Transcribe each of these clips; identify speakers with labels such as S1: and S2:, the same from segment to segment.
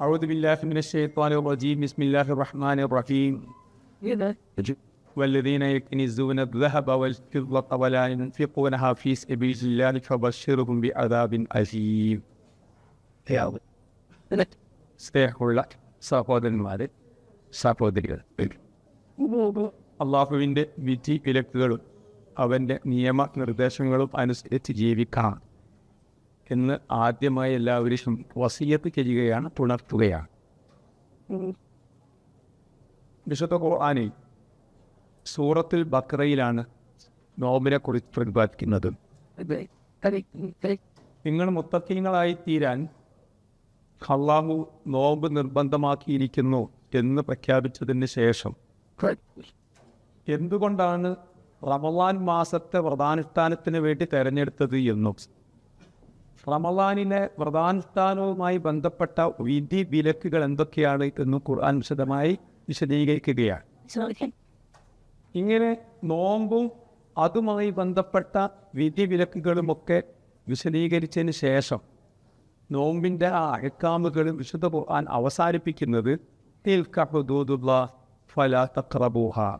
S1: أعوذ بالله من الشيطان الرجيم بسم الله الرحمن الرحيم والذين يكنزون الذهب والفضة ولا ينفقونها في سبيل الله فبشرهم بعذاب أليم സ്നേഹമുള്ള സഹോദരന്മാരെ സഹോദരികൾ അള്ളാഹുവിൻ്റെ വിധി വിലക്കുകളും അവൻ്റെ നിയമ നിർദ്ദേശങ്ങളും അനുസരിച്ച് ജീവിക്കാം എന്ന് ആദ്യമായി എല്ലാവരും വസീയത്ത് ചെയ്യുകയാണ് പുണർത്തുകയാണ് വിശുദ്ധ ഖുർആാനിൽ സൂറത്തിൽ ബക്രയിലാണ് നോമിനെ കുറിച്ച് പ്രതിപാദിക്കുന്നത്. നിങ്ങൾ മുത്തക്കീങ്ങളായി തീരാൻ അള്ളാഹു നോമ്പ് നിർബന്ധമാക്കിയിരിക്കുന്നു എന്ന് പ്രഖ്യാപിച്ചതിന് ശേഷം എന്തുകൊണ്ടാണ് റമദാൻ മാസത്തെ വ്രതാനുഷ്ഠാനത്തിന് വേണ്ടി തെരഞ്ഞെടുത്തത് എന്നും റമദാനിലെ വ്രതാനുഷ്ഠാനവുമായി ബന്ധപ്പെട്ട വിധി വിലക്കുകൾ എന്തൊക്കെയാണ് എന്ന് ഖുർആൻ വിശദമായി വിശദീകരിക്കുകയാണ്. ഇങ്ങനെ നോമ്പും അതുമായി ബന്ധപ്പെട്ട വിധി വിലക്കുകളുമൊക്കെ വിശദീകരിച്ചതിന് ശേഷം നോമ്പിന്റെ ആ അഹക്കാമുകൾ വിശുദ്ധ ഖുർആൻ അവസാനിപ്പിക്കുന്നത് ഫലാ തഖ്റബൂഹ.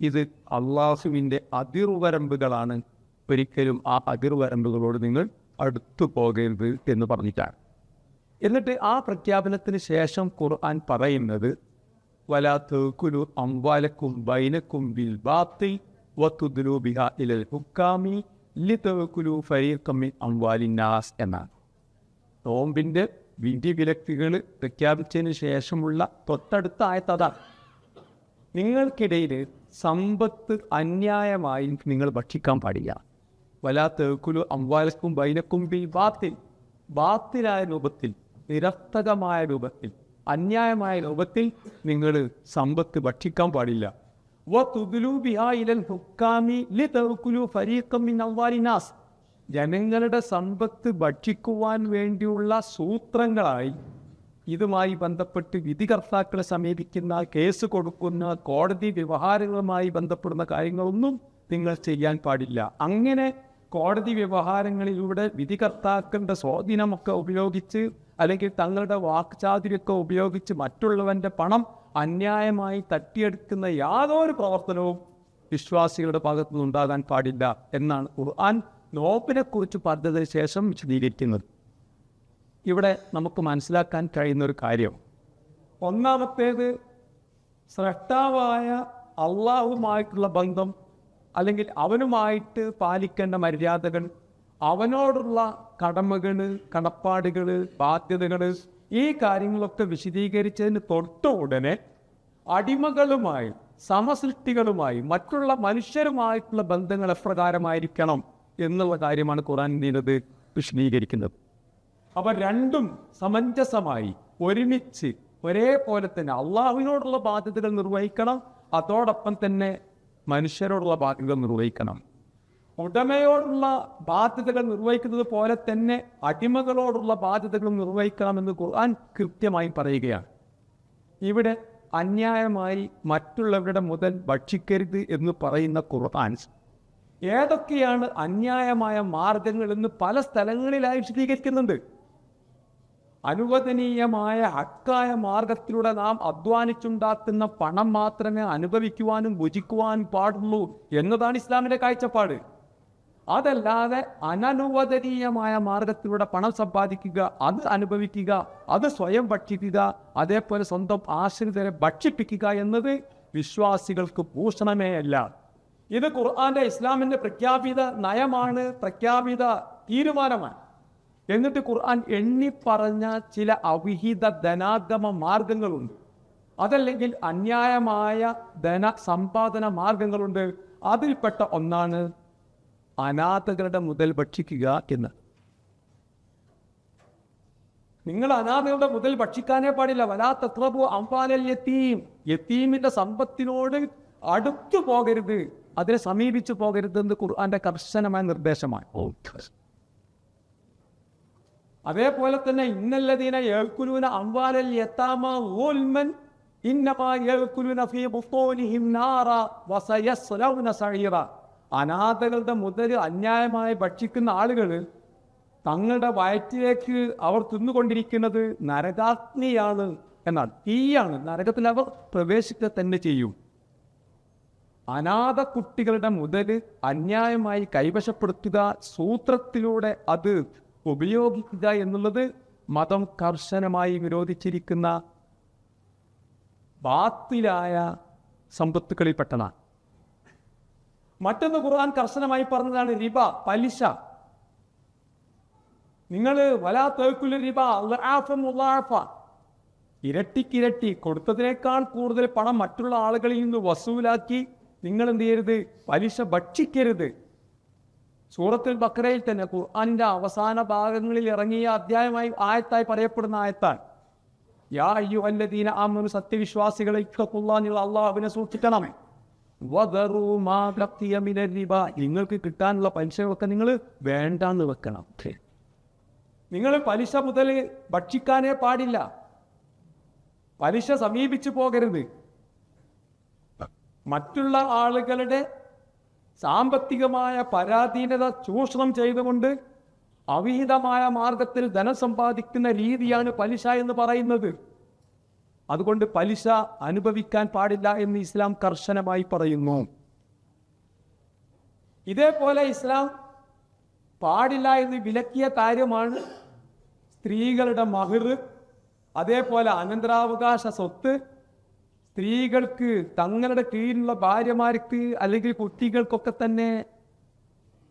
S1: ഇത് അള്ളാഹുവിന്റെ അതിർവരമ്പുകളാണ്. ഒരിക്കലും ആ അതിർവരമ്പുകളോട് നിങ്ങൾ അടുത്തു പോകരുത് എന്ന് പറഞ്ഞിട്ടാണ്. എന്നിട്ട് ആ പ്രഖ്യാപനത്തിന് ശേഷം ഖുർആൻ പറയുന്നത് വലാ തേക്കുലു അംവാലക്കും ബൈനക്കും ബിൽ ബാത്തിൽ വത്തുദ്ലു ബിഹ ഇലൽ ഹുക്കാമി ലി തേക്കുലു ഫരീഖമ്മിൻ അംവാലിനാസ് എന്നാണ്. നോമ്പിന്റെ വിധി വിലക്കുകൾ പ്രഖ്യാപിച്ചതിന് ശേഷമുള്ള തൊട്ടടുത്ത ആയത്തതാണ് നിങ്ങൾക്കിടയിൽ സമ്പത്ത് അന്യായമായി നിങ്ങൾ ഭക്ഷിക്കാൻ പാടില്ല. വലാ തേക്കുലു അംവാലക്കും ബൈനക്കും ബി ബാത്തിൽ ബാത്തിലായ രൂപത്തിൽ നിരർത്ഥകമായ രൂപത്തിൽ അന്യായമായ രൂപത്തിൽ നിങ്ങൾ സമ്പത്ത് ഭക്ഷിക്കാൻ പാടില്ല. ജനങ്ങളുടെ സമ്പത്ത് ഭക്ഷിക്കുവാൻ വേണ്ടിയുള്ള സൂത്രങ്ങളായി ഇതുമായി ബന്ധപ്പെട്ട് വിധികർത്താക്കളെ സമീപിക്കുന്ന കേസ് കൊടുക്കുന്ന കോടതി വ്യവഹാരങ്ങളുമായി ബന്ധപ്പെടുന്ന കാര്യങ്ങളൊന്നും നിങ്ങൾ ചെയ്യാൻ പാടില്ല. അങ്ങനെ കോടതി വ്യവഹാരങ്ങളിലൂടെ വിധികർത്താക്കളുടെ സ്വാധീനമൊക്കെ ഉപയോഗിച്ച് അല്ലെങ്കിൽ തങ്ങളുടെ വാക്ചാതുര്യമൊക്കെ ഉപയോഗിച്ച് മറ്റുള്ളവന്റെ പണം അന്യായമായി തട്ടിയെടുക്കുന്ന യാതൊരു പ്രവർത്തനവും വിശ്വാസികളുടെ ഭാഗത്തു നിന്നുണ്ടാകാൻ പാടില്ല എന്നാണ് ഖുർആൻ നോമ്പിനെ കുറിച്ച് പറഞ്ഞതിന് ശേഷം വിശദീകരിക്കുന്നത്. ഇവിടെ നമുക്ക് മനസ്സിലാക്കാൻ കഴിയുന്ന ഒരു കാര്യം. ഒന്നാമത്തേത് സ്രഷ്ടാവായ അള്ളാഹുമായിട്ടുള്ള ബന്ധം അല്ലെങ്കിൽ അവനുമായിട്ട് പാലിക്കേണ്ട മര്യാദകൾ അവനോടുള്ള കടമകൾ കടപ്പാടുകൾ ബാധ്യതകൾ ഈ കാര്യങ്ങളൊക്കെ വിശദീകരിച്ചതിന് തൊട്ട ഉടനെ അടിമകളുമായി സമസൃഷ്ടികളുമായി മറ്റുള്ള മനുഷ്യരുമായിട്ടുള്ള ബന്ധങ്ങൾ എപ്രകാരമായിരിക്കണം എന്നുള്ള കാര്യമാണ് ഖുറാൻ നീനത് വിശദീകരിക്കുന്നത്. അവ രണ്ടും സമഞ്ജസമായി ഒരുമിച്ച് ഒരേപോലെ തന്നെ അള്ളാഹുവിനോടുള്ള ബാധ്യതകൾ നിർവഹിക്കണം അതോടൊപ്പം തന്നെ മനുഷ്യരോടുള്ള ബാധ്യതകൾ നിർവഹിക്കണം. ഉടമയോടുള്ള ബാധ്യതകൾ നിർവഹിക്കുന്നത് പോലെ തന്നെ അടിമകളോടുള്ള ബാധ്യതകളും നിർവഹിക്കണമെന്ന് ഖുർആൻ കൃത്യമായി പറയുകയാണ്. ഇവിടെ അന്യായമായി മറ്റുള്ളവരുടെ മുതൽ ഭക്ഷിക്കരുത് എന്ന് പറയുന്ന ഖുർആൻ. ഏതൊക്കെയാണ് അന്യായമായ മാർഗങ്ങൾ എന്ന് പല സ്ഥലങ്ങളിലായി വിശദീകരിക്കുന്നുണ്ട്. അനുവദനീയമായ അക്കായ മാർഗത്തിലൂടെ നാം അധ്വാനിച്ചുണ്ടാക്കുന്ന പണം മാത്രമേ അനുഭവിക്കുവാനും ഭുജിക്കുവാനും പാടുള്ളൂ എന്നതാണ് ഇസ്ലാമിന്റെ കാഴ്ചപ്പാട്. അതല്ലാതെ അനനുവദനീയമായ മാർഗത്തിലൂടെ പണം സമ്പാദിക്കുക അത് അനുഭവിക്കുക അത് സ്വയം ഭക്ഷിക്കുക അതേപോലെ സ്വന്തം ആശ്രിതരെ ഭക്ഷിപ്പിക്കുക എന്നത് വിശ്വാസികൾക്ക് ഭൂഷണമേ അല്ല. ഇത് ഖുർആാന്റെ ഇസ്ലാമിന്റെ പ്രഖ്യാപിത നയമാണ് പ്രഖ്യാപിത തീരുമാനമാണ്. എന്നിട്ട് ഖുർആൻ എണ്ണി പറഞ്ഞ ചില അവിഹിത ധനാഗമ മാർഗങ്ങളുണ്ട്. അതല്ലെങ്കിൽ അന്യായമായ ധന സമ്പാദന മാർഗങ്ങളുണ്ട്. അതിൽപ്പെട്ട ഒന്നാണ് അനാഥകളുടെ മുതൽ ഭക്ഷിക്കുക എന്ന്. നിങ്ങൾ അനാഥകളുടെ മുതൽ ഭക്ഷിക്കാനേ പാടില്ല. വലാ തത്രബു അംഫാലൽ യത്തീം യത്തീമിന്റെ സമ്പത്തിനോട് അടുത്തു പോകരുത്. അതിനെ സമീപിച്ചു പോകരുത് എന്ന് ഖുർആന്റെ കർശനമായ നിർദ്ദേശമാണ്. അതേപോലെ തന്നെ ഇന്നല്ലതീന ഏൽക്കുലൂന അംവാലൽ യത്താമ അനാഥകളുടെ മുതൽ അന്യായമായി ഭക്ഷിക്കുന്ന ആളുകൾ തങ്ങളുടെ വയറ്റിലേക്ക് അവർ തിന്നുകൊണ്ടിരിക്കുന്നത് നരകാഗ്നിയാണ് എന്നാണ്. തീയാണ്. നരകത്തിൽ അവർ പ്രവേശിക്കുക തന്നെ ചെയ്യും. അനാഥ കുട്ടികളുടെ മുതൽ അന്യായമായി കൈവശപ്പെടുത്തുക സൂത്രത്തിലൂടെ അത് ഉപയോഗിക്കുക എന്നുള്ളത് മതം കർശനമായി വിരോധിച്ചിരിക്കുന്ന ബാത്തിലായ സമ്പത്തുകളിൽപ്പെട്ടതാണ് മറ്റൊന്ന് ഖുർആൻ കർശനമായി പറഞ്ഞതാണ് റിബ പലിശ. നിങ്ങൾ വലാ തേക്കുല റിബ ഇരട്ടിക്കിരട്ടി കൊടുത്തതിനേക്കാൾ കൂടുതൽ പണം മറ്റുള്ള ആളുകളിൽ നിന്ന് വസൂലാക്കി നിങ്ങൾ എന്ത് ചെയ്യരുത്? പലിശ ഭക്ഷിക്കരുത്. സൂറത്തുൽ ബക്രയിൽ തന്നെ ഖുർആാനിന്റെ അവസാന ഭാഗങ്ങളിൽ ഇറങ്ങിയ അധ്യായമായി ആയത്തായി പറയപ്പെടുന്ന ആയത്താണ്. യാ അയ്യു അല്ലദീന ആമനു സത്യവിശ്വാസികളെ റിബ. നിങ്ങൾക്ക് കിട്ടാനുള്ള പലിശകളൊക്കെ നിങ്ങൾ വേണ്ടാന്ന് വെക്കണം. നിങ്ങൾ പലിശ മുതൽ ഭക്ഷിക്കാനേ പാടില്ല. പലിശ സമീപിച്ചു പോകരുത്. മറ്റുള്ള ആളുകളുടെ സാമ്പത്തികമായ പരാധീനത ചൂഷണം ചെയ്തുകൊണ്ട് അവിഹിതമായ മാർഗത്തിൽ ധനം സമ്പാദിക്കുന്ന രീതിയാണ് പലിശ എന്ന് പറയുന്നത്. അതുകൊണ്ട് പലിശ അനുഭവിക്കാൻ പാടില്ല എന്ന് ഇസ്ലാം കർശനമായി പറയുന്നു. ഇതേപോലെ ഇസ്ലാം പാടില്ല എന്ന് വിലക്കിയ കാര്യമാണ് സ്ത്രീകളുടെ മഹിർ അതേപോലെ അനന്തരാവകാശ സ്വത്ത് സ്ത്രീകൾക്ക് തങ്ങളുടെ കീഴിലുള്ള ഭാര്യമാർക്ക് അല്ലെങ്കിൽ കുട്ടികൾക്കൊക്കെ തന്നെ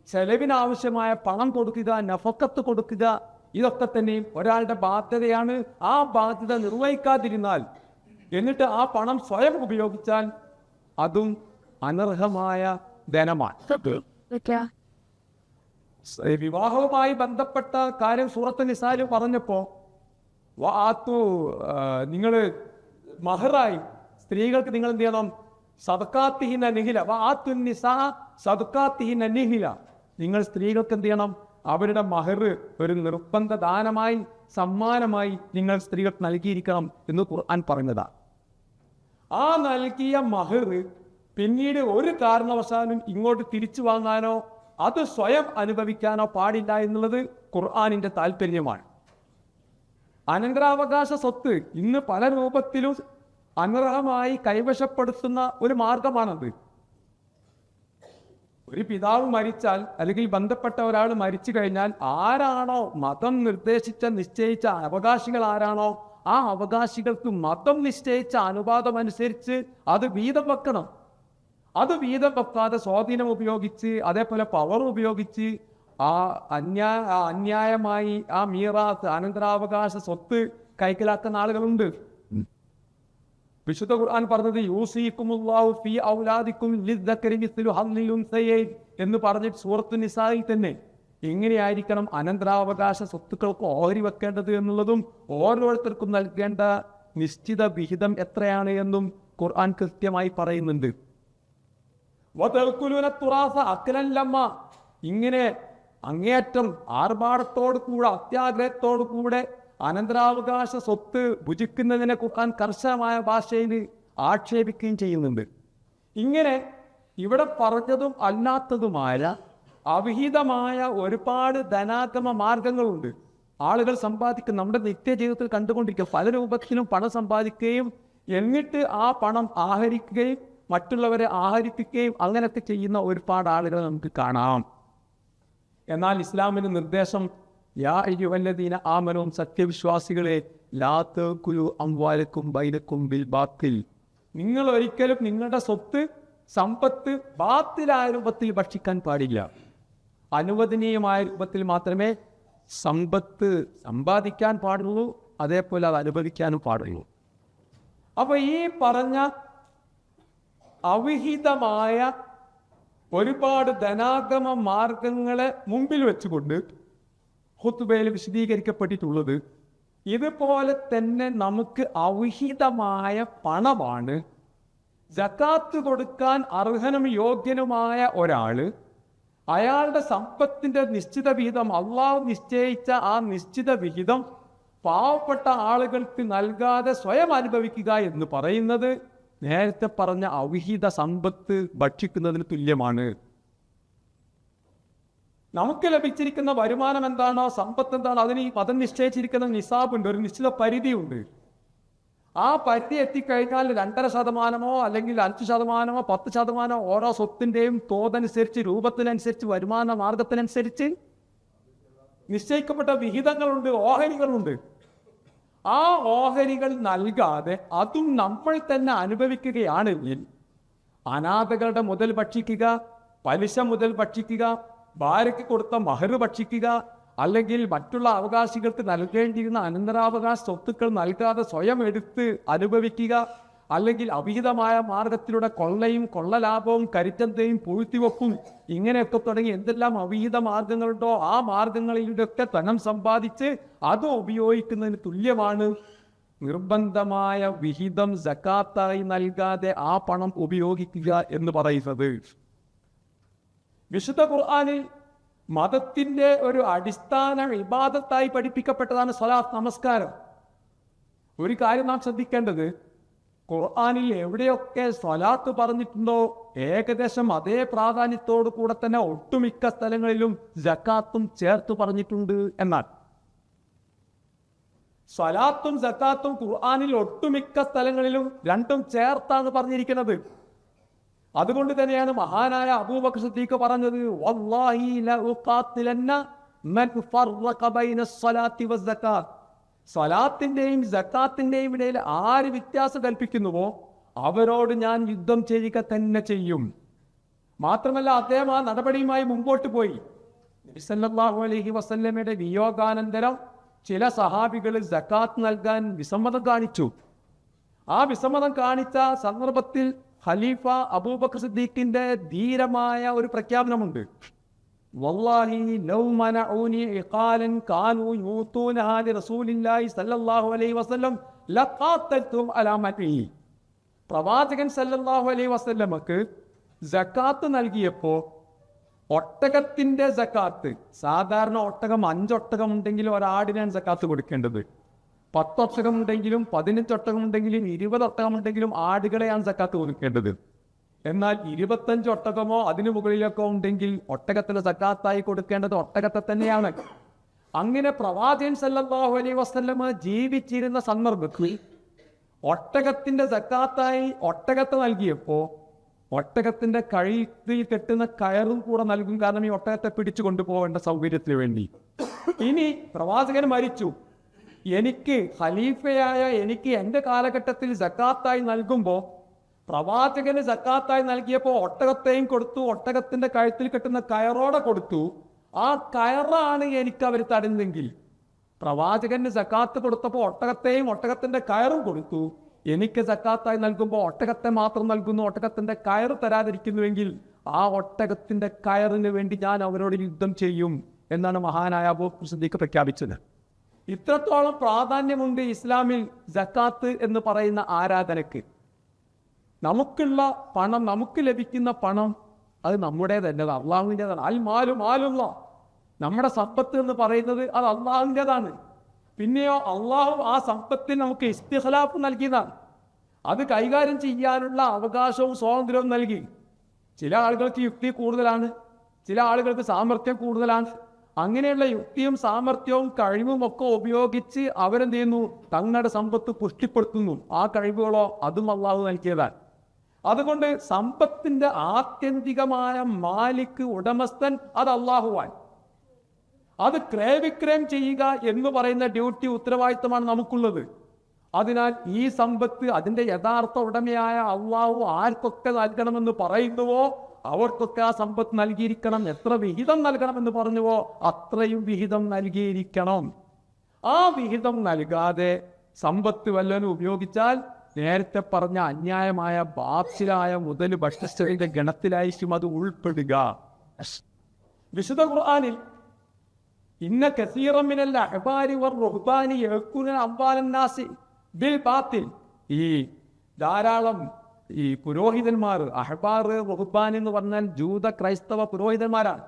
S1: ചെലവിനാവശ്യമായ പണം കൊടുക്കുക നഫക്കത്ത് കൊടുക്കുക ഇതൊക്കെ തന്നെയും ഒരാളുടെ ബാധ്യതയാണ്. ആ ബാധ്യത നിർവഹിക്കാതിരുന്നാൽ എന്നിട്ട് ആ പണം സ്വയം ഉപയോഗിച്ചാൽ അതും അനർഹമായ ധനമാണ്. വിവാഹവുമായി ബന്ധപ്പെട്ട കാര്യം സൂറത്ത് നിസാൽ പറഞ്ഞപ്പോ വാത്തു നിങ്ങൾ മഹറായി. സ്ത്രീകൾക്ക് നിങ്ങൾ എന്ത് ചെയ്യണം? സദക്കാത്തിഹിന നിഹില. സദക്കാത്തിഹിന നിഹില. നിങ്ങൾ സ്ത്രീകൾക്ക് എന്ത് ചെയ്യണം? അവരുടെ മഹർ ഒരു നിർബന്ധ ദാനമായി സമ്മാനമായി നിങ്ങൾ സ്ത്രീകൾക്ക് നൽകിയിരിക്കണം എന്ന് ഖുർആൻ പറഞ്ഞതാണ് ആ നൽകിയ മഹർ പിന്നീട് ഒരു കാരണവശാലും ഇങ്ങോട്ട് തിരിച്ചു വാങ്ങാനോ അത് സ്വയം അനുഭവിക്കാനോ പാടില്ല എന്നുള്ളത് ഖുർആാനിന്റെ താല്പര്യമാണ് അനന്തരാവകാശ സ്വത്ത് ഇന്ന് പല രൂപത്തിലും അനർഹമായി കൈവശപ്പെടുത്തുന്ന ഒരു മാർഗമാണത്. ഒരു പിതാവ് മരിച്ചാൽ അല്ലെങ്കിൽ ബന്ധപ്പെട്ട ഒരാൾ മരിച്ചു കഴിഞ്ഞാൽ ആരാണോ മതം നിർദ്ദേശിച്ച നിശ്ചയിച്ച അവകാശികൾ ആരാണോ ആ അവകാശികൾക്ക് മതം നിശ്ചയിച്ച അനുപാതം അനുസരിച്ച് അത് വീതം വെക്കണം. അത് വീതം വെക്കാതെ സ്വാധീനം ഉപയോഗിച്ച് അതേപോലെ പവർ ഉപയോഗിച്ച് ആ അന്യാ അന്യായമായി ആ മീറാത്ത് അനന്തരാവകാശ സ്വത്ത് കൈക്കലാക്കുന്ന ആളുകളുണ്ട്. വിശുദ്ധ ഖുർആൻ പറഞ്ഞത് യൂസിക്കുമുല്ലാഹു ഔലാദിക്കും എന്ന് പറഞ്ഞിട്ട് സൂറത്തു നിസായിൽ തന്നെ. എങ്ങനെയായിരിക്കണം അനന്തരാവകാശ സ്വത്തുക്കൾക്ക് ഓഹരി വെക്കേണ്ടത് എന്നുള്ളതും ഓരോരുത്തർക്കും നൽകേണ്ട നിശ്ചിത വിഹിതം എത്രയാണ് എന്നും ഖുർആൻ കൃത്യമായി പറയുന്നുണ്ട്. ഇങ്ങനെ അങ്ങേയറ്റം ആർഭാടത്തോടു കൂടെ അത്യാഗ്രഹത്തോടു കൂടെ അനന്തരാവകാശ സ്വത്ത് ഭുജിക്കുന്നതിനെ ഖുർആൻ കർശനമായ ഭാഷയിൽ ആക്ഷേപിക്കുകയും ചെയ്യുന്നുണ്ട്. ഇങ്ങനെ ഇവിടെ പറഞ്ഞതും അല്ലാത്തതുമായ അവിഹിതമായ ഒരുപാട് ധനാത്മ മാർഗങ്ങളുണ്ട്. ആളുകൾ സമ്പാദിക്കും നമ്മുടെ നിത്യജീവിതത്തിൽ കണ്ടുകൊണ്ടിരിക്കുക പല രൂപത്തിലും പണം സമ്പാദിക്കുകയും എന്നിട്ട് ആ പണം ആഹരിക്കുകയും മറ്റുള്ളവരെ ആഹരിപ്പിക്കുകയും അങ്ങനെയൊക്കെ ചെയ്യുന്ന ഒരുപാട് ആളുകൾ നമുക്ക് കാണാം. എന്നാൽ ഇസ്ലാമിന് നിർദ്ദേശം യാ ആമനവും സത്യവിശ്വാസികളെ ലാത്തക്കുലു അംവാലക്കും ബൈലക്കും ബിൽ ബാത്തിൽ. നിങ്ങൾ ഒരിക്കലും നിങ്ങളുടെ സ്വത്ത് സമ്പത്ത് ബാത്തിലായ രൂപത്തിൽ ഭക്ഷിക്കാൻ പാടില്ല. അനുവദനീയമായ രൂപത്തിൽ മാത്രമേ സമ്പത്ത് സമ്പാദിക്കാൻ പാടുള്ളൂ അതേപോലെ അത് അനുഭവിക്കാനും പാടുള്ളൂ. അപ്പൊ ഈ പറഞ്ഞ അവിഹിതമായ ഒരുപാട് ധനാഗമ മാർഗങ്ങളെ മുമ്പിൽ വെച്ചുകൊണ്ട് ഹുത്തുബയിൽ വിശദീകരിക്കപ്പെട്ടിട്ടുള്ളത് ഇതുപോലെ തന്നെ നമുക്ക് അവിഹിതമായ പണമാണ്. ജക്കാത്ത് കൊടുക്കാൻ അർഹനും യോഗ്യനുമായ ഒരാൾ അയാളുടെ സമ്പത്തിന്റെ നിശ്ചിത വിഹിതം അള്ളാഹു നിശ്ചയിച്ച ആ നിശ്ചിത വിഹിതം പാവപ്പെട്ട ആളുകൾക്ക് നൽകാതെ സ്വയം അനുഭവിക്കുക എന്ന് പറയുന്നത് നേരത്തെ പറഞ്ഞ അവിഹിത സമ്പത്ത് ഭക്ഷിക്കുന്നതിന് തുല്യമാണ്. നമുക്ക് ലഭിച്ചിരിക്കുന്ന വരുമാനം എന്താണോ സമ്പത്ത് എന്താണോ അതിന് ഈ മതം നിശ്ചയിച്ചിരിക്കുന്ന നിസാബുണ്ട് ഒരു നിശ്ചിത പരിധിയുണ്ട്. ആ പരിധി എത്തിക്കഴിഞ്ഞാൽ രണ്ടര ശതമാനമോ അല്ലെങ്കിൽ അഞ്ച് ശതമാനമോ പത്ത് ശതമാനമോ ഓരോ സ്വത്തിന്റെയും തോതനുസരിച്ച് രൂപത്തിനനുസരിച്ച് വരുമാന മാർഗത്തിനനുസരിച്ച് നിശ്ചയിക്കപ്പെട്ട വിഹിതങ്ങളുണ്ട് ഓഹരികളുണ്ട്. ആ ഓഹരികൾ നൽകാതെ അതും നമ്മൾ തന്നെ അനുഭവിക്കുകയാണെങ്കിൽ അനാഥകളുടെ മുതൽ ഭക്ഷിക്കുക പലിശ മുതൽ ഭക്ഷിക്കുക ഭാര്യയ്ക്ക് കൊടുത്ത മഹർ ഭക്ഷിക്കുക അല്ലെങ്കിൽ മറ്റുള്ള അവകാശികൾക്ക് നൽകേണ്ടിയിരുന്ന അനന്തരാവകാശ സ്വത്തുക്കൾ നൽകാതെ സ്വയം എടുത്ത് അനുഭവിക്കുക അല്ലെങ്കിൽ അവിഹിതമായ മാർഗത്തിലൂടെ കൊള്ളയും കൊള്ളലാഭവും കരിച്ചന്തയും പൂഴ്ത്തിവെപ്പും ഇങ്ങനെയൊക്കെ തുടങ്ങി എന്തെല്ലാം അവിഹിത മാർഗങ്ങളുണ്ടോ ആ മാർഗങ്ങളിലൊക്കെ ധനം സമ്പാദിച്ച് അത് ഉപയോഗിക്കുന്നതിന് തുല്യമാണ്. നിർബന്ധമായ വിഹിതം ജക്കാത്തായി നൽകാതെ ആ പണം ഉപയോഗിക്കുക എന്ന് പറയുന്നത്. വിശുദ്ധ ഖുർആാനിൽ മതത്തിന്റെ ഒരു അടിസ്ഥാന വിവാദത്തായി പഠിപ്പിക്കപ്പെട്ടതാണ് സ്വലാത്ത് നമസ്കാരം. ഒരു കാര്യം നാം ശ്രദ്ധിക്കേണ്ടത് ഖുർആാനിൽ എവിടെയൊക്കെ സ്വലാത്ത് പറഞ്ഞിട്ടുണ്ടോ ഏകദേശം അതേ പ്രാധാന്യത്തോടു കൂടെ തന്നെ ഒട്ടുമിക്ക സ്ഥലങ്ങളിലും ജക്കാത്തും ചേർത്ത് പറഞ്ഞിട്ടുണ്ട് എന്നാൽ. സ്വലാത്തും ജക്കാത്തും ഖുർആാനിൽ ഒട്ടുമിക്ക സ്ഥലങ്ങളിലും രണ്ടും ചേർത്താണ് പറഞ്ഞിരിക്കുന്നത് അതുകൊണ്ട് തന്നെയാണ് മഹാനായ അബൂബക്കർ സിദ്ദീഖ് പറഞ്ഞത് വല്ലാഹി ജക്കാത്തിന്റെയും ഇടയിൽ ആര് വ്യത്യാസം കൽപ്പിക്കുന്നുവോ അവരോട് ഞാൻ യുദ്ധം ചെയ്യുക തന്നെ ചെയ്യും. മാത്രമല്ല അദ്ദേഹം ആ നടപടിയുമായി മുമ്പോട്ട് പോയി. നബി സല്ലല്ലാഹു അലൈഹി വസല്ലമയുടെ വിയോഗാനന്തരം ചില സഹാബികൾ ജക്കാത്ത് നൽകാൻ വിസമ്മതം കാണിച്ചു. ആ വിസമ്മതം കാണിച്ച സന്ദർഭത്തിൽ ഖലീഫ അബൂബക്കർ സിദ്ദീഖിന്റെ ധീരമായ ഒരു പ്രഖ്യാപനമുണ്ട്. വല്ലാഹി റസൂലില്ലാഹി സല്ലല്ലാഹു അലൈഹി വസല്ലം പ്രവാചകൻ സല്ലല്ലാഹു അലൈഹി വസല്ലമക്ക് സക്കാത്ത് നൽകിയപ്പോൾ സക്കാത്ത് സാധാരണ ഒട്ടകം അഞ്ചൊട്ടകം ഉണ്ടെങ്കിൽ ഒരാടിനാണ് സക്കാത്ത് കൊടുക്കേണ്ടത്. പത്തൊട്ടകം ഉണ്ടെങ്കിലും പതിനഞ്ചൊട്ടകം ഉണ്ടെങ്കിലും ഇരുപത് ഒട്ടകം ഉണ്ടെങ്കിലും ആടുകളെയാണ് സക്കാത്ത് കൊടുക്കേണ്ടത് എന്നാൽ ഇരുപത്തഞ്ച് ഒട്ടകമോ അതിനു മുകളിലൊക്കെ ഉണ്ടെങ്കിൽ ഒട്ടകത്തിന് സക്കാത്തായി കൊടുക്കേണ്ടത് ഒട്ടകത്തെ തന്നെയാണ്. അങ്ങനെ പ്രവാചകൻ സല്ലല്ലാഹു അലൈഹി വസല്ലമ ജീവിച്ചിരുന്ന സന്ദർഭത്തിൽ ഒട്ടകത്തിന്റെ സക്കാത്തായി ഒട്ടകത്തെ നൽകിയപ്പോ ഒട്ടകത്തിന്റെ കഴുത്തിൽ കെട്ടുന്ന കയറും കൂടെ നൽകും കാരണം ഈ ഒട്ടകത്തെ പിടിച്ചു കൊണ്ടുപോകേണ്ട സൗകര്യത്തിന് വേണ്ടി. ഇനി പ്രവാചകൻ മരിച്ചു. എനിക്ക് ഖലീഫയായ എനിക്ക് എന്റെ കാലഘട്ടത്തിൽ സക്കാത്തായി നൽകുമ്പോൾ പ്രവാചകന് സക്കാത്തായി നൽകിയപ്പോൾ ഒട്ടകത്തെയും കൊടുത്തു ഒട്ടകത്തിന്റെ കഴുത്തിൽ കിട്ടുന്ന കയറോടെ കൊടുത്തു. ആ കയറാണ് എനിക്ക് അവർ തരുന്നെങ്കിൽ പ്രവാചകന് സക്കാത്ത് കൊടുത്തപ്പോൾ ഒട്ടകത്തെയും ഒട്ടകത്തിന്റെ കയറും കൊടുത്തു. എനിക്ക് സക്കാത്തായി നൽകുമ്പോൾ ഒട്ടകത്തെ മാത്രം നൽകുന്നു ഒട്ടകത്തിന്റെ കയറ് തരാതിരിക്കുന്നുവെങ്കിൽ ആ ഒട്ടകത്തിന്റെ കയറിന് വേണ്ടി ഞാൻ അവരോട് യുദ്ധം ചെയ്യും എന്നാണ് മഹാനായ അബൂ സിദ്ദീഖ് പ്രഖ്യാപിച്ചത്. ഇത്രത്തോളം പ്രാധാന്യമുണ്ട് ഇസ്ലാമിൽ ജക്കാത്ത് എന്ന് പറയുന്ന ആരാധനക്ക്. നമുക്കുള്ള പണം നമുക്ക് ലഭിക്കുന്ന പണം അത് നമ്മുടെ തന്നെ അള്ളാഹുവിന്റെതാണ്. അൽ മാലു മാലുള്ള. നമ്മുടെ സമ്പത്ത് എന്ന് പറയുന്നത് അത് അള്ളാഹുവിന്റെതാണ്. പിന്നെയോ അള്ളാഹു ആ സമ്പത്തിന് നമുക്ക് ഇസ്തിഹലാഫ് നൽകിയതാണ്. അത് കൈകാര്യം ചെയ്യാനുള്ള അവകാശവും സ്വാതന്ത്ര്യവും നൽകി. ചില ആളുകൾക്ക് യുക്തി കൂടുതലാണ് ചില ആളുകൾക്ക് സാമർഥ്യം കൂടുതലാണ്. അങ്ങനെയുള്ള യുക്തിയും സാമർഥ്യവും കഴിവും ഒക്കെ ഉപയോഗിച്ച് അവരെന്ത് ചെയ്യുന്നു തങ്ങളുടെ സമ്പത്ത് പുഷ്ടിപ്പെടുത്തുന്നു. ആ കഴിവുകളോ അതും അള്ളാഹു നൽകിയതാണ്. അതുകൊണ്ട് സമ്പത്തിന്റെ ആത്യന്തികമായ മാലിക്ക് ഉടമസ്ഥൻ അത് അള്ളാഹുവാൻ അത് ക്രയവിക്രയം ചെയ്യുക എന്ന് പറയുന്ന ഡ്യൂട്ടി ഉത്തരവാദിത്തമാണ് നമുക്കുള്ളത്. അതിനാൽ ഈ സമ്പത്ത് അതിന്റെ യഥാർത്ഥ ഉടമയായ അള്ളാഹു ആർക്കൊക്കെ നൽകണമെന്ന് പറയുന്നുവോ? അവർക്കൊക്കെ ആ സമ്പത്ത് നൽകിയിരിക്കണം. എത്ര വിഹിതം നൽകണം എന്ന് പറഞ്ഞുവോ അത്രയും വിഹിതം നൽകിയിരിക്കണം. ആ വിഹിതം നൽകാതെ സമ്പത്ത് വല്ലവനും ഉപയോഗിച്ചാൽ നേരത്തെ പറഞ്ഞ അന്യായമായ ബാത്തിലായ മുതൽ ഭക്ഷണശ്രീന്റെ ഗണത്തിലായിരിക്കും അത് ഉൾപ്പെടുക. വിശുദ്ധ ഖുർആാനിൽ ഇന്ന കസീറമിനല്ല അഹ്ബാരി ബിൽ ബാത്തിൽ. ഈ ധാരാളം ഈ പുരോഹിതന്മാർ അഹ്ബാർ റുഹ്ബാൻ എന്ന് പറഞ്ഞാൽ ജൂത ക്രൈസ്തവ പുരോഹിതന്മാരാണ്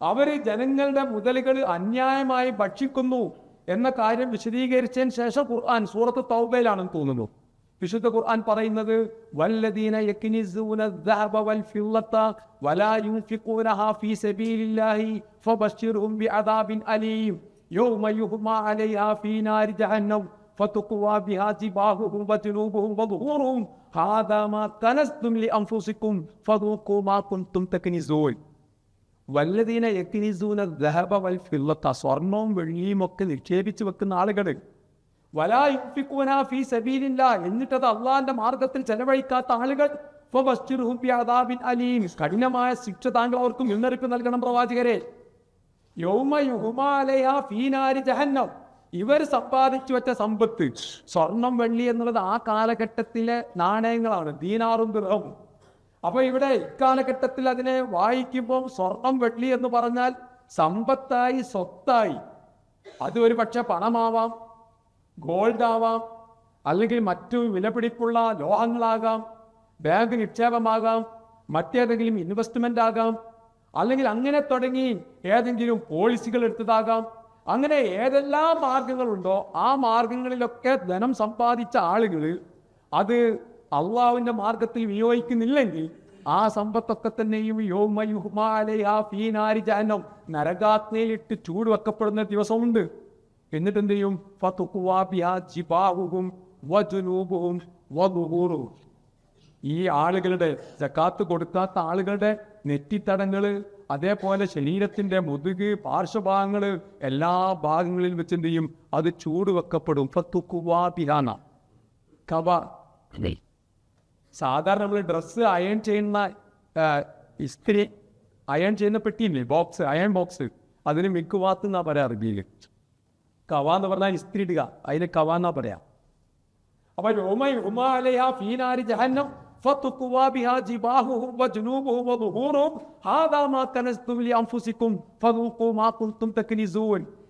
S1: അവര് ജനങ്ങളുടെ മുതലുകൾ അന്യായമായി ഭക്ഷിക്കുന്നു എന്ന കാര്യം വിശദീകരിച്ചതിന് ശേഷം ഖുർആൻ സൂറത്ത് തൗബയിലാണെന്ന് തോന്നുന്നു വിശുദ്ധ ഖുർആൻ പറയുന്നത് വല്ലദീന യക്നിസൂന الذهب والفضة ولا ينفقونها في سبيل الله فبشرهم بعذاب أليم يوم يهمى عليها في نار جهنم വല്ലതീന യക്കിനിസൂന ദഹബ വൽ ഫില്ലത്ത സ്വർണവും വെള്ളിയും ഒക്കെ നിക്ഷേപിച്ച് വെക്കുന്ന ആളുകൾ വലാ യുഫിക്കൂന ഫീ സബീലില്ല എന്നിട്ടത് അള്ളാന്റെ മാർഗത്തിൽ ചെലവഴിക്കാത്ത ആളുകൾ. അലീം. കഠിനമായ ശിക്ഷ താങ്കൾ അവർക്ക് മുന്നറിയിപ്പ് നൽകണം പ്രവാചകരെ. യൗമ യുഹുമാലയ ഫീനാരി ജഹന്നം. ഇവർ സമ്പാദിച്ചു വെച്ച സമ്പത്ത് സ്വർണം വെള്ളി എന്നുള്ളത് ആ കാലഘട്ടത്തിലെ നാണയങ്ങളാണ് ദീനാറും ദൃഹവും അപ്പൊ ഇവിടെ ഇക്കാലഘട്ടത്തിൽ അതിനെ വായിക്കുമ്പോൾ സ്വർണം വെള്ളി എന്ന് പറഞ്ഞാൽ സമ്പത്തായി സ്വത്തായി. അത് ഒരു പക്ഷെ പണമാവാം ഗോൾഡ് ആവാം അല്ലെങ്കിൽ മറ്റു വിലപിടിപ്പുള്ള ലോഹങ്ങളാകാം ബാങ്ക് നിക്ഷേപമാകാം മറ്റേതെങ്കിലും ഇൻവെസ്റ്റ്മെന്റ് ആകാം അല്ലെങ്കിൽ അങ്ങനെ തുടങ്ങി ഏതെങ്കിലും പോളിസികൾ എടുത്തതാകാം. അങ്ങനെ ഏതെല്ലാം മാർഗങ്ങളുണ്ടോ ആ മാർഗങ്ങളിലൊക്കെ ധനം സമ്പാദിച്ച ആളുകൾ അത് അള്ളാവിന്റെ മാർഗത്തിൽ വിനിയോഗിക്കുന്നില്ലെങ്കിൽ ആ സമ്പത്തൊക്കെ തന്നെയും യോമയുഹ്മാലയാ ഫീനാരി ജാനം നരകാഗ്നയിലിട്ട് ചൂട് വെക്കപ്പെടുന്ന ദിവസമുണ്ട് എന്നിട്ട് എന്ത് ചെയ്യും ഈ ആളുകളുടെ ജക്കാത്ത് കൊടുക്കാത്ത ആളുകളുടെ നെറ്റിത്തടങ്ങൾ അതേപോലെ ശരീരത്തിന്റെ മുതുക് പാർശ്വഭാഗങ്ങൾ എല്ലാ ഭാഗങ്ങളിൽ വെച്ച് എന്ത് ചെയ്യും? അത് ചൂട് വെക്കപ്പെടും. ഫത്തുക്കുവാബിഹാന കവ. സാധാരണ നമ്മൾ ഡ്രസ്സ് അയൺ ചെയ്യുന്ന ഇസ്ത്രി അയൺ ചെയ്യുന്ന പെട്ടിയില്ലേ? ബോക്സ് അയൺ ബോക്സ് അതിന് മിക്കുവാത്ത് എന്നാ പറയാ അറബിയിൽ കവ എന്ന് പറഞ്ഞാൽ ഇസ്ത്രി ഇടുക. അതിന് കവ എന്നാ പറയാ? അപ്പൊ രോമ യുമാലയ ഫീനാരി ജഹന്നം.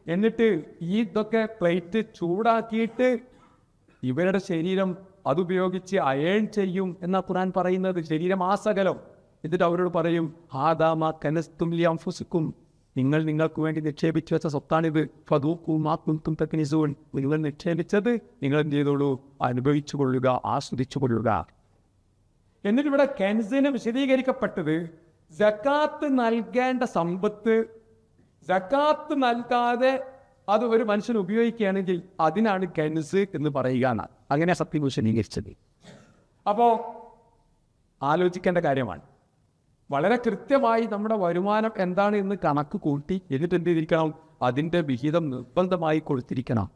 S1: എന്നിട്ട് ഈ ഇതൊക്കെ പ്ലേറ്റ് ചൂടാക്കിയിട്ട് ഇവരുടെ ശരീരം അതുപയോഗിച്ച് അയേൺ ചെയ്യും എന്നാ ഖുർആൻ പറയുന്നത്. ശരീരം ആസകലം. എന്നിട്ട് അവരോട് പറയും ഹാദാമ കനസ്തും ലി അംഫുസുക്കും നിങ്ങൾ നിങ്ങൾക്ക് വേണ്ടി നിക്ഷേപിച്ചു വെച്ച സ്വത്താണിത്. ഫതൂക്കു മാ കുന്തും തക്നിസൂൻ. നിങ്ങൾ നിക്ഷേപിച്ചത് നിങ്ങൾ എന്ത് ചെയ്തോളൂ? അനുഭവിച്ചു കൊള്ളുക ആസ്വദിച്ചു കൊള്ളുക എന്നിട്ട് ഇവിടെ കെൻസിന് വിശദീകരിക്കപ്പെട്ടത് ജക്കാത്ത് നൽകേണ്ട സമ്പത്ത് ജക്കാത്ത് നൽകാതെ അത് ഒരു മനുഷ്യൻ ഉപയോഗിക്കുകയാണെങ്കിൽ അതിനാണ് കെൻസ് എന്ന് പറയുക എന്നാണ്. അങ്ങനെ സത്യം വിശദീകരിച്ചത്. അപ്പോ ആലോചിക്കേണ്ട കാര്യമാണ്. വളരെ കൃത്യമായി നമ്മുടെ വരുമാനം എന്താണ് എന്ന് കണക്ക് കൂട്ടി എന്നിട്ട് എന്ത് ചെയ്തിരിക്കണം? അതിന്റെ വിഹിതം നിർബന്ധമായി കൊടുത്തിരിക്കണം.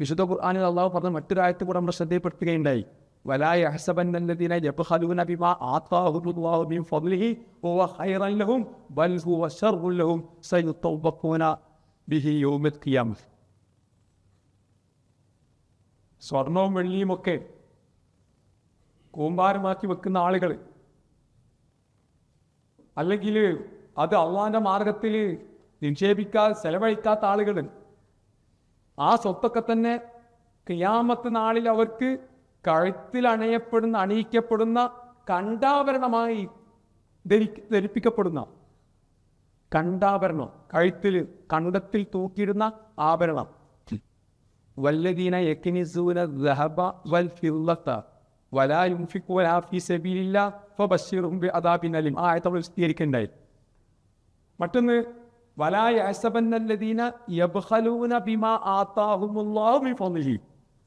S1: വിശുദ്ധ ഖുർആാനിൽ അള്ളാഹു പറഞ്ഞ മറ്റൊരാഴ്ച കൂടെ നമ്മൾ ശ്രദ്ധപ്പെടുത്തുകയുണ്ടായി ബിമാ ആതാഹുല്ലാഹു മിൻ ലഹും ബൽ ലഹും ബിഹി യൗമൽ ഖിയാമah സ്വർണവും വെള്ളിയും ഒക്കെ കൂമ്പാരമാക്കി വെക്കുന്ന ആളുകൾ അല്ലെങ്കിൽ അത് അള്ളാന്റെ മാർഗത്തിൽ നിക്ഷേപിക്കാതെ ചെലവഴിക്കാത്ത ആളുകൾ ആ സ്വത്തൊക്കെ തന്നെ കിയാമത്ത് നാളിൽ അവർക്ക് കഴുത്തിൽ അണയപ്പെടുന്ന അണിയിക്കപ്പെടുന്ന കണ്ടാഭരണമായി ധരി ധരിപ്പിക്കപ്പെടുന്ന കണ്ടാഭരണം കഴുത്തിൽ കണ്ടത്തിൽ തൂക്കിയിടുന്ന ആഭരണം. വല്ലദീന യക്നിസൂന ദഹബ വൽ ഫില്ലത്ത വലാ യുൻഫിഖൂന ഫീ സബീലില്ലാ ബിഅദാബിൻ അലീം. ആ ആയത്ത് നമ്മൾ വിശദീകരിക്കണ്ടായി മറ്റൊന്ന് വലാ യഹ്സബന്നല്ലദീന യബ്ഖലൂന ബിമാ ആതാഹുമുല്ലാഹു മിൻ ഫദ്ലിഹി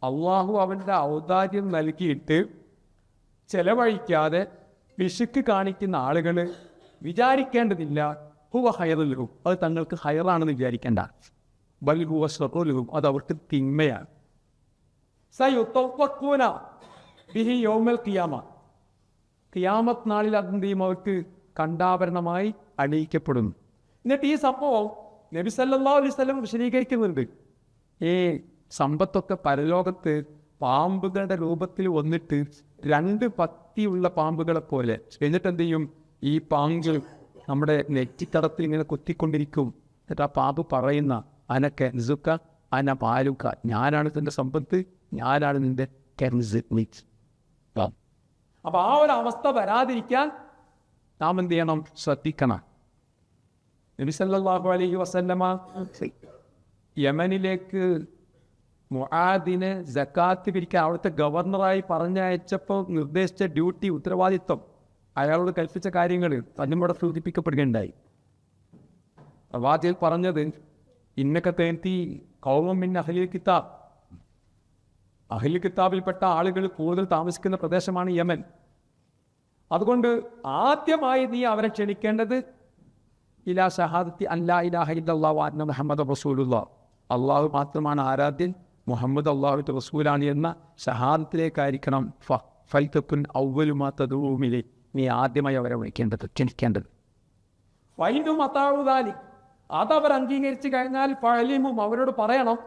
S1: അള്ളാഹു അവന്റെ ഔദാര്യം നൽകിയിട്ട് ചെലവഴിക്കാതെ പിശുക്ക് കാണിക്കുന്ന ആളുകൾ വിചാരിക്കേണ്ടതില്ല. ഹുവ ഹയറുലഹും അത് തങ്ങൾക്ക് ഹയറാണെന്ന് വിചാരിക്കേണ്ട. ബൽ ഹുവ ഷറുലഹും അത് അവർക്ക് തിന്മയാണ്. സയുത്തൂന ബിഹി യോമൽ കിയാമ കിയാമത്ത് നാളിൽ അതെന്ത് അവർക്ക് കണ്ടാഭരണമായി അണിയിക്കപ്പെടുന്നു. എന്നിട്ട് ഈ സംഭവം നബി സല്ലല്ലാഹു അലൈഹി വിശദീകരിക്കുന്നുണ്ട്. ഈ സമ്പത്തൊക്കെ പരലോകത്ത് പാമ്പുകളുടെ രൂപത്തിൽ വന്നിട്ട് രണ്ട് പത്തിയുള്ള പാമ്പുകളെ പോലെ. എന്നിട്ട് എന്ത് ചെയ്യും ഈ പാമ്പ് നമ്മുടെ നെറ്റിത്തടത്തിൽ ഇങ്ങനെ കുത്തിക്കൊണ്ടിരിക്കും. എന്നിട്ട് ആ പാമ്പ് പറയുന്ന അനക്കെ നിസുക്ക അന പാലുക്ക. ഞാനാണ് നിന്റെ സമ്പത്ത് ഞാനാണ് നിന്റെ അപ്പൊ ആ ഒരു അവസ്ഥ വരാതിരിക്കാൻ നാം എന്ത് ചെയ്യണം? ശ്രദ്ധിക്കണം. അലൈഹി വസല്ലമ യമനിലേക്ക് മുആദിനെ ജക്കാത്ത് പിരിക്കാൻ അവിടുത്തെ ഗവർണറായി പറഞ്ഞയച്ചപ്പോൾ നിർദ്ദേശിച്ച ഡ്യൂട്ടി ഉത്തരവാദിത്വം അയാളോട് കൽപ്പിച്ച കാര്യങ്ങൾ തന്നിവിടെ സൂചിപ്പിക്കപ്പെടുകയുണ്ടായി. പ്രവാചകൻ പറഞ്ഞത് ഇന്നൊക്കെ തേന്തി കൗമമിൻ അഹ്ലിൽ കിതാബ്. അഹലി കിതാബിൽപ്പെട്ട ആളുകൾ കൂടുതൽ താമസിക്കുന്ന പ്രദേശമാണ് യമൻ. അതുകൊണ്ട് ആദ്യമായി നീ അവരെ ക്ഷണിക്കേണ്ടത് ഇലാ ഷഹാദത്തി അല്ലാ ഇലാഹ ഇല്ലല്ലാഹു വ അന്ന മുഹമ്മദ് റസൂലുള്ള അള്ളാഹു മാത്രമാണ് ആരാധ്യൻ മുഹമ്മദ് അള്ളാഹുവിന്റെ റസൂലാണ് എന്ന ഷഹാദത്തിലേക്കായിരിക്കണം ഫ ഫൈത്തപ്പുൻ ഔവലുമാ നീ ആദ്യമായി അവരെ വിളിക്കേണ്ടത് ക്ഷണിക്കേണ്ടത്. ഫൈനും അത്താവുതാലി അതവർ അംഗീകരിച്ചു കഴിഞ്ഞാൽ ഫലിമും അവരോട് പറയണം.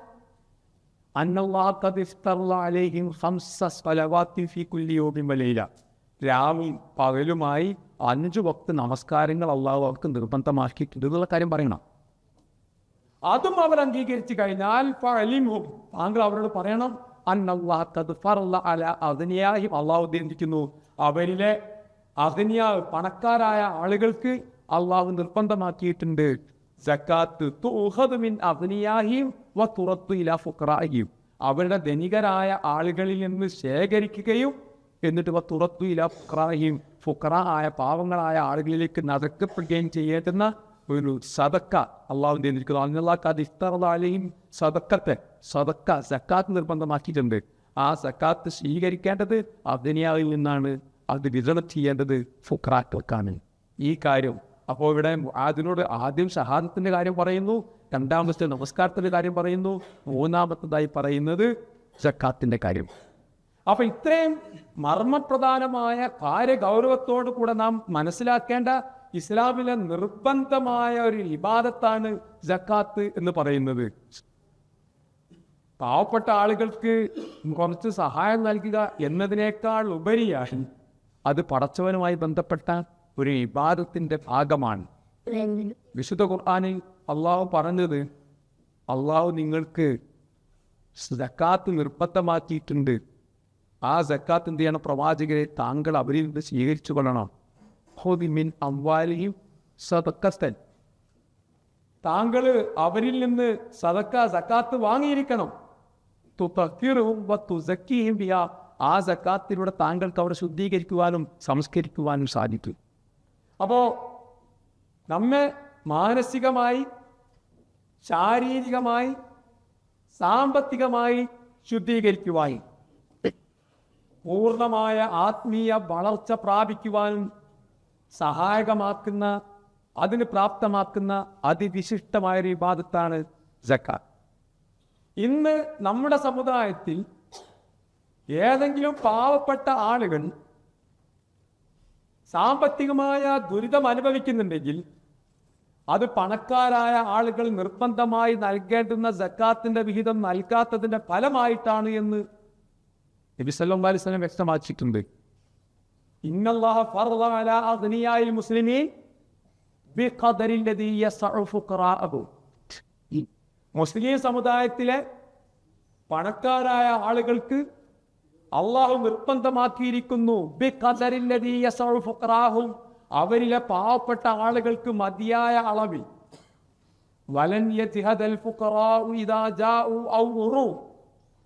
S1: രാവും പകലുമായി അഞ്ചു വക്ത് നമസ്കാരങ്ങൾ അള്ളാഹു അവർക്ക് നിർബന്ധമാക്കിയിട്ടുണ്ട്. എന്നുള്ള കാര്യം പറയണം. അതും അവർ അംഗീകരിച്ചു കഴിഞ്ഞാൽ താങ്കൾ അവരോട് പറയണം അള്ളാഹുദ്ദേശിക്കുന്നു അവരിലെ അഗ്നിയ പണക്കാരായ ആളുകൾക്ക് അള്ളാഹു നിർബന്ധമാക്കിയിട്ടുണ്ട്. സക്കാത്ത് അവരുടെ ധനികരായ ആളുകളിൽ നിന്ന് ശേഖരിക്കുകയും എന്നിട്ട് തുറത്തു ഇല ഫുക്രാഹിം ഫുക്ര ആയ പാവങ്ങളായ ആളുകളിലേക്ക് നടക്കപ്പെടുകയും ചെയ്യേണ്ടുന്ന ഒരു സദക്ക അള്ളാഹുവിന്റെ ഇരിക്കുന്നു അന്നല്ലാക്കാതെ ഇഫ്തറയും സദക്കത്തെ സദക്ക സക്കാത്ത് നിർബന്ധമാക്കിയിട്ടുണ്ട്. ആ സക്കാത്ത് സ്വീകരിക്കേണ്ടത് അഗ്നിയാവിൽ നിന്നാണ്. അത് വിതരണം ചെയ്യേണ്ടത് ഫുക്രാക്കൾക്കാണ് ഈ കാര്യം അപ്പോൾ ഇവിടെ അതിനോട് ആദ്യം ഷഹാദത്തിന്റെ കാര്യം പറയുന്നു രണ്ടാമത്തെ നമസ്കാരത്തിന്റെ കാര്യം പറയുന്നു മൂന്നാമത്തതായി പറയുന്നത് സക്കാത്തിന്റെ കാര്യം. അപ്പൊ ഇത്രയും മർമ്മപ്രധാനമായ കാര്യഗൗരവത്തോടു കൂടെ നാം മനസ്സിലാക്കേണ്ട ഇസ്ലാമിലെ നിർബന്ധമായ ഒരു ഇബാദത്താണ് ജക്കാത്ത് എന്ന് പറയുന്നത്. പാവപ്പെട്ട ആളുകൾക്ക് കുറച്ച് സഹായം നൽകുക എന്നതിനേക്കാൾ ഉപരിയായി അത് പടച്ചവനുമായി ബന്ധപ്പെട്ട ഒരു ഇബാദത്തിന്റെ ഭാഗമാണ്. വിശുദ്ധ ഖുർആാനിൽ അള്ളാഹു പറഞ്ഞത് അള്ളാഹു നിങ്ങൾക്ക് ജക്കാത്ത് നിർബന്ധമാക്കിയിട്ടുണ്ട്. ആ ജക്കാത്ത് എന്ത് ചെയ്യണം? പ്രവാചകരെ താങ്കൾ അവരിൽ നിന്ന് സ്വീകരിച്ചു കൊള്ളണം. ഹോദി മിൻ അംവാലിയും സതക്കസ്തൻ താങ്കൾ അവരിൽ നിന്ന് സദക്ക സക്കാത്ത് വാങ്ങിയിരിക്കണം. തുതക്കിറും വ തുസക്കിയും ആ സക്കാത്തിലൂടെ താങ്കൾക്ക് അവരെ ശുദ്ധീകരിക്കുവാനും സംസ്കരിക്കുവാനും സാധിക്കും. അപ്പോൾ നമ്മെ മാനസികമായി ശാരീരികമായി സാമ്പത്തികമായി ശുദ്ധീകരിക്കുവാനും പൂർണമായ ആത്മീയ വളർച്ച പ്രാപിക്കുവാനും സഹായകമാക്കുന്ന അതിന് പ്രാപ്തമാക്കുന്ന അതിവിശിഷ്ടമായ ഒരു വിവാദത്താണ് ജക്കാത്ത്. ഇന്ന് നമ്മുടെ സമുദായത്തിൽ ഏതെങ്കിലും പാവപ്പെട്ട ആളുകൾ സാമ്പത്തികമായ ദുരിതം അനുഭവിക്കുന്നുണ്ടെങ്കിൽ അത് പണക്കാരായ ആളുകൾ നിർബന്ധമായി നൽകേണ്ടുന്ന ജക്കാത്തിന്റെ വിഹിതം നൽകാത്തതിന്റെ ഫലമായിട്ടാണ് എന്ന് നബി സല്ലല്ലാഹു അലൈഹി വസല്ലം വ്യക്തമാക്കിയിട്ടുണ്ട്. മുസ്ലിം സമുദായത്തിലെ പണക്കാരായ ആളുകൾക്ക് അള്ളാഹു നിർബന്ധമാക്കിയിരിക്കുന്നു അവരിലെ പാവപ്പെട്ട ആളുകൾക്ക് മതിയായ അളവിൽ.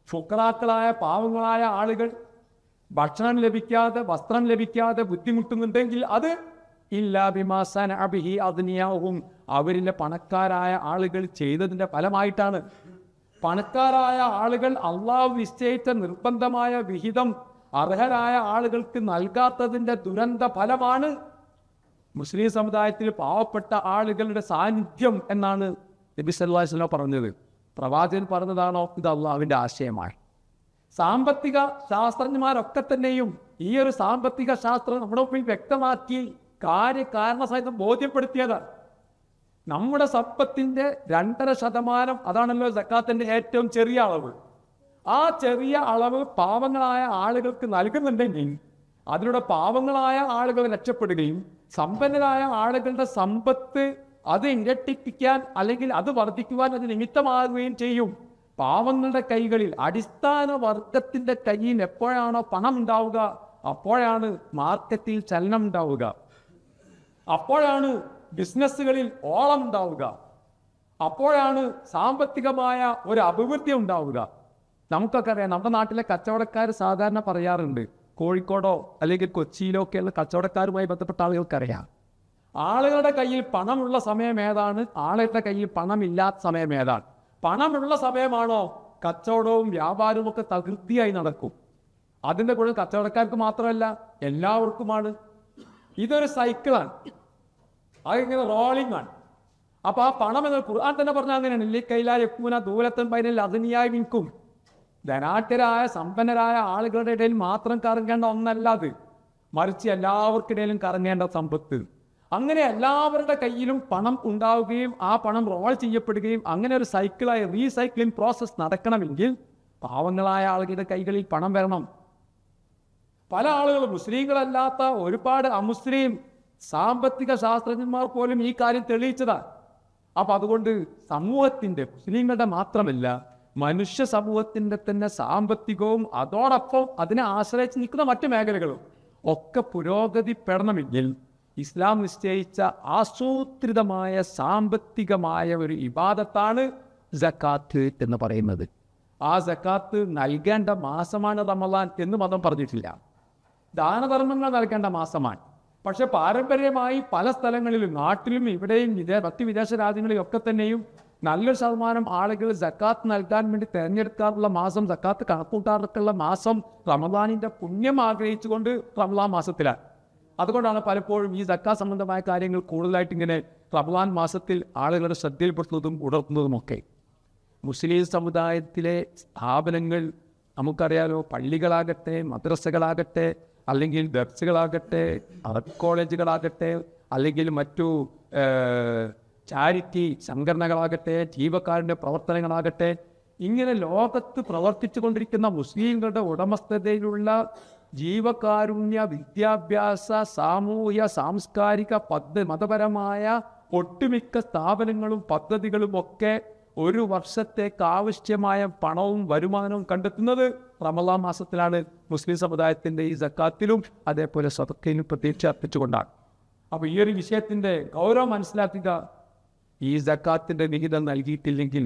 S1: ഫുക്കറാക്കളായ പാവങ്ങളായ ആളുകൾ ഭക്ഷണം ലഭിക്കാതെ വസ്ത്രം ലഭിക്കാതെ ബുദ്ധിമുട്ടുന്നുണ്ടെങ്കിൽ അത് ഇല്ലാബിമാസൻ അബിഹി അഗ്നിയാവും അവരിലെ പണക്കാരായ ആളുകൾ ചെയ്തതിന്റെ ഫലമായിട്ടാണ്. പണക്കാരായ ആളുകൾ അള്ളാഹു നിശ്ചയിച്ച നിർബന്ധമായ വിഹിതം അർഹരായ ആളുകൾക്ക് നൽകാത്തതിന്റെ ദുരന്ത ഫലമാണ് മുസ്ലിം സമുദായത്തിൽ പാവപ്പെട്ട ആളുകളുടെ സാന്നിധ്യം എന്നാണ് നബി വസല്ലം പറഞ്ഞത്. പ്രവാചകൻ പറഞ്ഞതാണോ? ഇത് അള്ളാഹുവിന്റെ ആശയമാണ്. സാമ്പത്തിക ശാസ്ത്രജ്ഞന്മാരൊക്കെ തന്നെയും ഈ ഒരു സാമ്പത്തിക ശാസ്ത്രം നമ്മുടെ മുമ്പിൽ വ്യക്തമാക്കി കാര്യകാരണ സഹിതം ബോധ്യപ്പെടുത്തിയതാണ് നമ്മുടെ സമ്പത്തിന്റെ രണ്ടര ശതമാനം അതാണല്ലോ സക്കാത്തിന്റെ ഏറ്റവും ചെറിയ അളവ്. ആ ചെറിയ അളവ് പാവങ്ങളായ ആളുകൾക്ക് നൽകുന്നുണ്ടെങ്കിൽ അതിലൂടെ പാവങ്ങളായ ആളുകൾ രക്ഷപ്പെടുകയും സമ്പന്നരായ ആളുകളുടെ സമ്പത്ത് അത് ഇരട്ടിപ്പിക്കാൻ അല്ലെങ്കിൽ അത് വർദ്ധിക്കുവാൻ അത് നിമിത്തമാകുകയും ചെയ്യും. പാവങ്ങളുടെ കൈകളിൽ അടിസ്ഥാന വർഗത്തിന്റെ കയ്യിൽ എപ്പോഴാണോ പണം ഉണ്ടാവുക അപ്പോഴാണ് മാർക്കറ്റിൽ ചലനം ഉണ്ടാവുക. അപ്പോഴാണ് ബിസിനസ്സുകളിൽ ഓളം ഉണ്ടാവുക. അപ്പോഴാണ് സാമ്പത്തികമായ ഒരു അഭിവൃദ്ധി ഉണ്ടാവുക. നമുക്കൊക്കെ അറിയാം നമ്മുടെ നാട്ടിലെ കച്ചവടക്കാർ സാധാരണ പറയാറുണ്ട് കോഴിക്കോടോ അല്ലെങ്കിൽ കൊച്ചിയിലോ ഒക്കെയുള്ള കച്ചവടക്കാരുമായി ബന്ധപ്പെട്ട ആളുകൾക്കറിയാം. ആളുകളുടെ കയ്യിൽ പണമുള്ള സമയം ഏതാണ്? ആളുകളുടെ കയ്യിൽ പണമില്ലാത്ത സമയം ഏതാണ്? പണമുള്ള സമയമാണോ? കച്ചവടവും വ്യാപാരവും ഒക്കെ തകൃതിയായി നടക്കും. അതിന്റെ കൂടെ കച്ചവടക്കാർക്ക് മാത്രമല്ല എല്ലാവർക്കുമാണ്. ഇതൊരു സൈക്കിളാണ്. അതിങ്ങനെ റോളിംഗ് ആണ്. അപ്പൊ ആ പണം എന്ന് ഖുർആൻ തന്നെ പറഞ്ഞാൽ അങ്ങനെയാണ്. ഇല്ലേ കൈലാൽ യക്കൂന ദൂരത്തൻ പൈനൽ അതിനിയായി നിൽക്കും ധനാഢ്യരായ സമ്പന്നരായ ആളുകളുടെ ഇടയിൽ മാത്രം കറങ്ങേണ്ട ഒന്നല്ല അത്. മറിച്ച് എല്ലാവർക്കിടയിലും കറങ്ങേണ്ട സമ്പത്ത്. അങ്ങനെ എല്ലാവരുടെ കയ്യിലും പണം ഉണ്ടാവുകയും ആ പണം റോൾ ചെയ്യപ്പെടുകയും അങ്ങനെ ഒരു സൈക്കിളായ റീസൈക്ലിംഗ് പ്രോസസ്സ് നടക്കണമെങ്കിൽ പാവങ്ങളായ ആളുകളുടെ കൈകളിൽ പണം വരണം. പല ആളുകളും മുസ്ലിങ്ങളല്ലാത്ത ഒരുപാട് അമുസ്ലിം സാമ്പത്തിക ശാസ്ത്രജ്ഞന്മാർ പോലും ഈ കാര്യം തെളിയിച്ചതാണ് അപ്പൊ അതുകൊണ്ട് സമൂഹത്തിന്റെ മുസ്ലിങ്ങളുടെ മാത്രമല്ല മനുഷ്യ സമൂഹത്തിന്റെ തന്നെ സാമ്പത്തികവും അതോടൊപ്പം അതിനെ ആശ്രയിച്ച് നിൽക്കുന്ന മറ്റു മേഖലകളും ഒക്കെ പുരോഗതിപ്പെടണമെങ്കിൽ ഇസ്ലാം നിശ്ചയിച്ച ആസൂത്രിതമായ സാമ്പത്തികമായ ഒരു ഇബാദത്താണ് ജക്കാത്ത് എന്ന് പറയുന്നത്. ആ ജക്കാത്ത് നൽകേണ്ട മാസമാണ് റമലാൻ എന്ന് മതം പറഞ്ഞിട്ടില്ല. ദാനധർമ്മങ്ങൾ നൽകേണ്ട മാസമാണ്. പക്ഷെ പാരമ്പര്യമായി പല സ്ഥലങ്ങളിലും നാട്ടിലും ഇവിടെയും വിദേ മറ്റ് വിദേശ രാജ്യങ്ങളിലും ഒക്കെ തന്നെയും നല്ലൊരു ശതമാനം ആളുകൾ ജക്കാത്ത് നൽകാൻ വേണ്ടി തിരഞ്ഞെടുക്കാറുള്ള മാസം ജക്കാത്ത് കണക്കൂട്ടാറുള്ള മാസം റമദാനിന്റെ പുണ്യം ആഗ്രഹിച്ചുകൊണ്ട് റമദാൻ മാസത്തിലാണ്. അതുകൊണ്ടാണ് പലപ്പോഴും ഈ ജക്കാത്ത് സംബന്ധമായ കാര്യങ്ങൾ കൂടുതലായിട്ട് ഇങ്ങനെ റമദാൻ മാസത്തിൽ ആളുകളുടെ ശ്രദ്ധയിൽപ്പെടുത്തുന്നതും ഉണർത്തുന്നതുമൊക്കെ. മുസ്ലിം സമുദായത്തിലെ സ്ഥാപനങ്ങൾ നമുക്കറിയാലോ പള്ളികളാകട്ടെ മദ്രസകളാകട്ടെ അല്ലെങ്കിൽ ദർസുകളാകട്ടെ ആർട്ട് കോളേജുകളാകട്ടെ അല്ലെങ്കിൽ മറ്റു ചാരിറ്റി സംഘടനകളാകട്ടെ ജീവക്കാരന്റെ പ്രവർത്തനങ്ങളാകട്ടെ ഇങ്ങനെ ലോകത്ത് പ്രവർത്തിച്ചു കൊണ്ടിരിക്കുന്ന മുസ്ലിങ്ങളുടെ ഉടമസ്ഥതയിലുള്ള ജീവകാരുണ്യ വിദ്യാഭ്യാസ സാമൂഹ്യ സാംസ്കാരിക പദ്ധ മതപരമായ ഒട്ടുമിക്ക സ്ഥാപനങ്ങളും പദ്ധതികളും ഒക്കെ ഒരു വർഷത്തേക്ക് ആവശ്യമായ പണവും വരുമാനവും കണ്ടെത്തുന്നത് റമലാ മാസത്തിലാണ്. മുസ്ലിം സമുദായത്തിന്റെ ഈ സക്കാത്തിലും അതേപോലെ സ്വതക്കയിലും പ്രതീക്ഷ അർപ്പിച്ചുകൊണ്ടാണ്. അപ്പോൾ ഈ ഒരു വിഷയത്തിന്റെ ഗൗരവം മനസ്സിലാക്കുക. ഈ സക്കാത്തിന്റെ വിഹിതം നൽകിയിട്ടില്ലെങ്കിൽ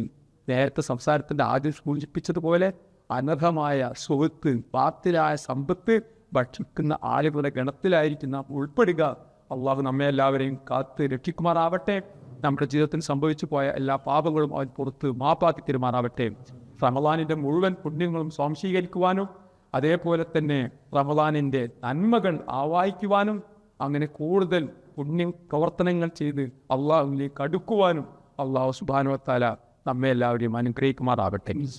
S1: നേരത്തെ സംസാരത്തിന്റെ ആദ്യം സൂചിപ്പിച്ചതുപോലെ അനർഹമായ സുഹൃത്ത് പാത്തിലായ സമ്പത്ത് ഭക്ഷിക്കുന്ന ആളുകളുടെ ഗണത്തിലായിരിക്കും നാം ഉൾപ്പെടുക. അള്ളാഹു നമ്മെ എല്ലാവരെയും കാത്ത് രക്ഷിക്കുമാറാവട്ടെ. നമ്മുടെ ജീവിതത്തിൽ സംഭവിച്ചു പോയ എല്ലാ പാപങ്ങളും അവൻ പുറത്ത് മാപ്പാക്കി തരുമാറാവട്ടെ. റമദാനിന്റെ മുഴുവൻ പുണ്യങ്ങളും സ്വാംശീകരിക്കുവാനും അതേപോലെ തന്നെ റമദാനിന്റെ നന്മകൾ ആവാഹിക്കുവാനും അങ്ങനെ കൂടുതൽ പുണ്യ പ്രവർത്തനങ്ങൾ ചെയ്ത് അള്ളാഹുവിലേക്ക് അടുക്കുവാനും അള്ളാഹു സുബാനുവത്താല നമ്മെ എല്ലാവരെയും അനുഗ്രഹിക്കുമാറാവട്ടെ.